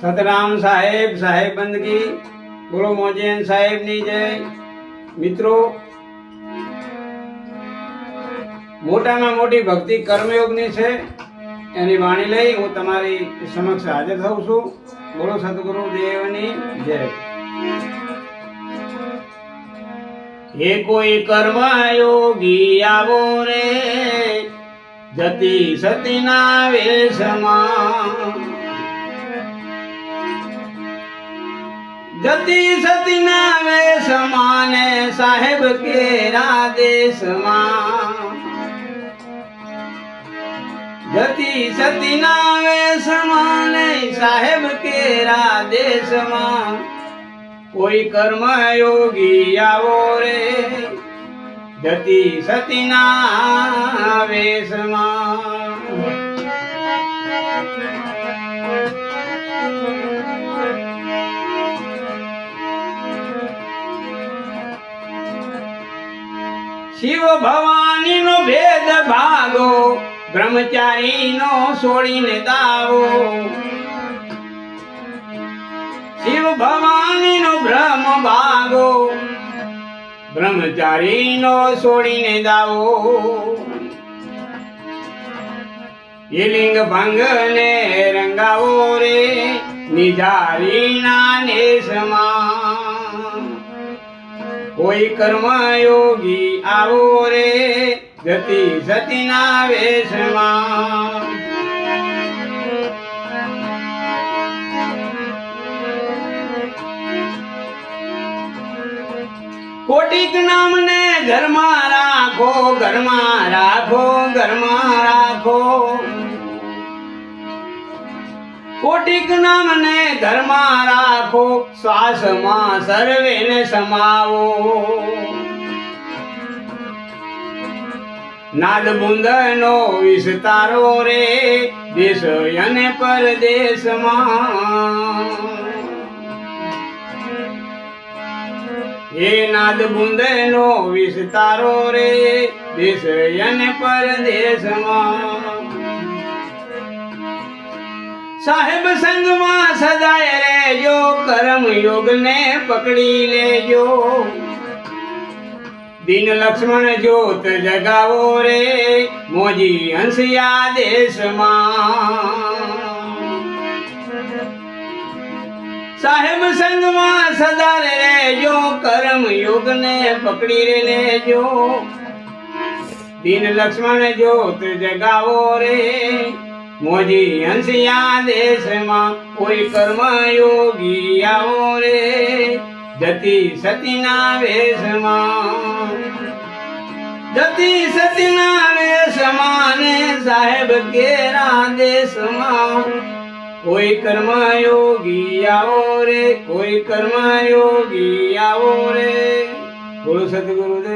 સતરામ સાહેબ સાહેબ બંદગી. બોલો મોજેન સાહેબની જય. મિત્રો, મોટામાં મોટી ભક્તિ કર્મયોગની છે. એની વાણી લઈ હું તમારી સમક્ષ હાજર થઉં છું. બોલો સદગુરુ દેવની જય. હે કોઈ કર્મ યોગી આવો રે. જતી સતીના વેશમાં. જતી સતીના વેશમાં ને સાહેબ કેરા દેશમાં. જતી સતીના વેશમાં ને સાહેબ કેરા દેશમાં. કોઈ કર્મ યોગી આવો રે. જતી સતીના વેશમાં. શિવ ભવાનીનો ભેદ ભાગો બ્રહ્મચારીનો છોડીને દાવો. શિવ ભવાનીનો ભ્રમ ભાગો બ્રહ્મચારીનો છોડીને દાવો. એ લિંગ ભંગ ને રંગાવો રે નિજારીના નેશમાં. કોઈ કર્મ યોગી આવો રે જતી સતીના વેશમાં. કોટિક નામને ઘરમાં રાખો ઘરમાં રાખો ઘરમાં રાખો. કોટિક નામને ઘરમાં રાખો શ્વાસમાં સર્વેને સમાવો. નાદ બુંદનો વિસ્તારો રે, દેશ અને પરદેશમાં. હે નાદ બુંદનો વિસ્તારો રે દેશ અને પરદેશમાં. સાહેબ સંગમાં સદાય રહેજો, કર્મ યોગને પકડી લેજો. દિન લક્ષ્મણ જ્યોત જગાવો રે, મોજી હંસિયા દેશમાં. સાહેબ સંગમાં સદા રહેજો કર્મ યોગને પકડી રે લેજો. દિન લક્ષ્મણ જ્યોત જગાવો રે. મોજી હંસિયા દેશમાં કોઈ કર્મ યોગી આવો રે. જતી સતીના વેશમાં, જતી સતીના વેશમાં ને સાહેબ કેરા દેશમાં કોઈ કર્મયોગી આવો રે કોઈ કર્મયોગી આવો રે. બોલો સદગુરુદેવ.